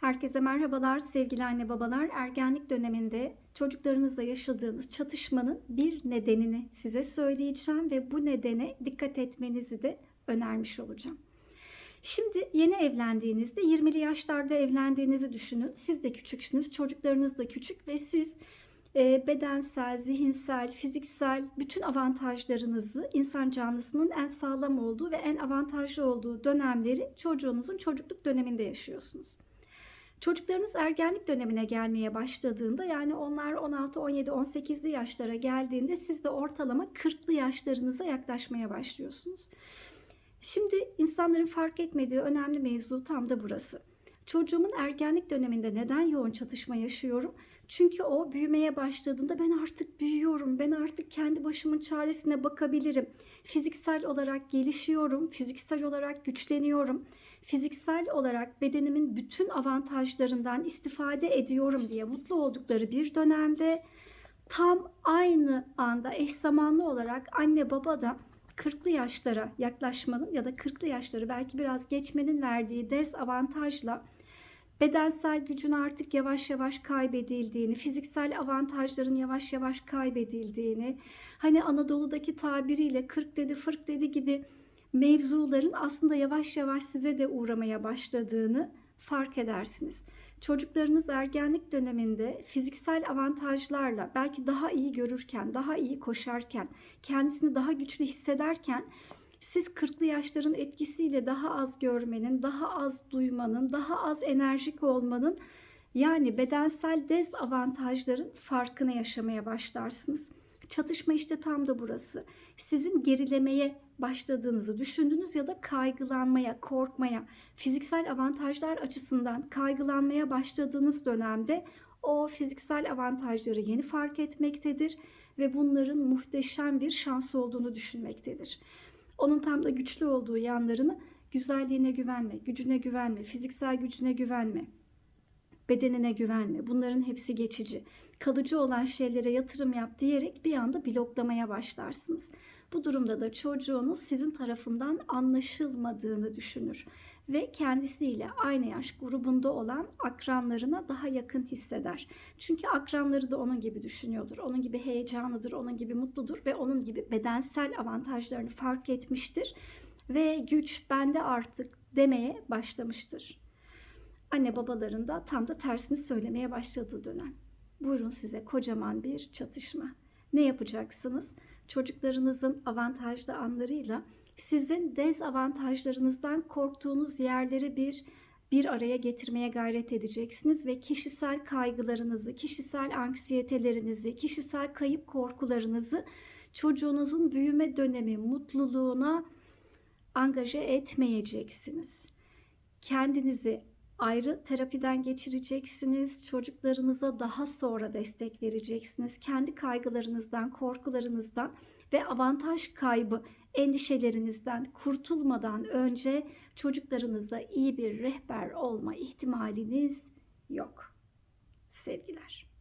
Herkese merhabalar sevgili anne babalar. Ergenlik döneminde çocuklarınızla yaşadığınız çatışmanın bir nedenini size söyleyeceğim ve bu nedene dikkat etmenizi de önermiş olacağım. Şimdi yeni evlendiğinizde 20'li yaşlarda evlendiğinizi düşünün. Siz de küçüksünüz, çocuklarınız da küçük ve siz e, bedensel, zihinsel, fiziksel bütün avantajlarınızı insan canlısının en sağlam olduğu ve en avantajlı olduğu dönemleri çocuğunuzun çocukluk döneminde yaşıyorsunuz. Çocuklarınız ergenlik dönemine gelmeye başladığında yani onlar 16, 17, 18'li yaşlara geldiğinde siz de ortalama 40'lı yaşlarınıza yaklaşmaya başlıyorsunuz. Şimdi insanların fark etmediği önemli mevzu tam da burası. Çocuğumun ergenlik döneminde neden yoğun çatışma yaşıyorum? Çünkü o büyümeye başladığında ben artık büyüyorum, ben artık kendi başımın çaresine bakabilirim. Fiziksel olarak gelişiyorum, fiziksel olarak güçleniyorum. Fiziksel olarak bedenimin bütün avantajlarından istifade ediyorum diye mutlu oldukları bir dönemde tam aynı anda eş zamanlı olarak anne baba da 40'lı yaşlara yaklaşmanın ya da 40'lı yaşları belki biraz geçmenin verdiği dezavantajla bedensel gücün artık yavaş yavaş kaybedildiğini, fiziksel avantajların yavaş yavaş kaybedildiğini, hani Anadolu'daki tabiriyle 40 dedi 40 dedi gibi mevzuların aslında yavaş yavaş size de uğramaya başladığını fark edersiniz. Çocuklarınız ergenlik döneminde fiziksel avantajlarla belki daha iyi görürken, daha iyi koşarken, kendisini daha güçlü hissederken siz 40'lı yaşların etkisiyle daha az görmenin, daha az duymanın, daha az enerjik olmanın yani bedensel dezavantajların farkını yaşamaya başlarsınız. Çatışma işte tam da burası. Sizin gerilemeye başladığınızı düşündünüz ya da kaygılanmaya, korkmaya, fiziksel avantajlar açısından kaygılanmaya başladığınız dönemde o fiziksel avantajları yeni fark etmektedir ve bunların muhteşem bir şans olduğunu düşünmektedir. Onun tam da güçlü olduğu yanlarını güzelliğine güvenme, gücüne güvenme, fiziksel gücüne güvenme, bedenine güvenme. Bunların hepsi geçici. Kalıcı olan şeylere yatırım yap diyerek bir anda bloklamaya başlarsınız. Bu durumda da çocuğunuz sizin tarafından anlaşılmadığını düşünür ve kendisiyle aynı yaş grubunda olan akranlarına daha yakın hisseder. Çünkü akranları da onun gibi düşünüyordur. Onun gibi heyecanlıdır, onun gibi mutludur ve onun gibi bedensel avantajlarını fark etmiştir ve güç bende artık demeye başlamıştır. Anne babaların da tam da tersini söylemeye başladığı dönem. Buyurun size kocaman bir çatışma. Ne yapacaksınız? Çocuklarınızın avantajlı anlarıyla sizin dezavantajlarınızdan korktuğunuz yerleri bir bir araya getirmeye gayret edeceksiniz ve kişisel kaygılarınızı, kişisel anksiyetelerinizi, kişisel kayıp korkularınızı çocuğunuzun büyüme dönemi mutluluğuna angaje etmeyeceksiniz. Kendinizi ayrı terapiden geçireceksiniz. Çocuklarınıza daha sonra destek vereceksiniz. Kendi kaygılarınızdan, korkularınızdan ve avantaj kaybı endişelerinizden kurtulmadan önce çocuklarınıza iyi bir rehber olma ihtimaliniz yok. Sevgiler.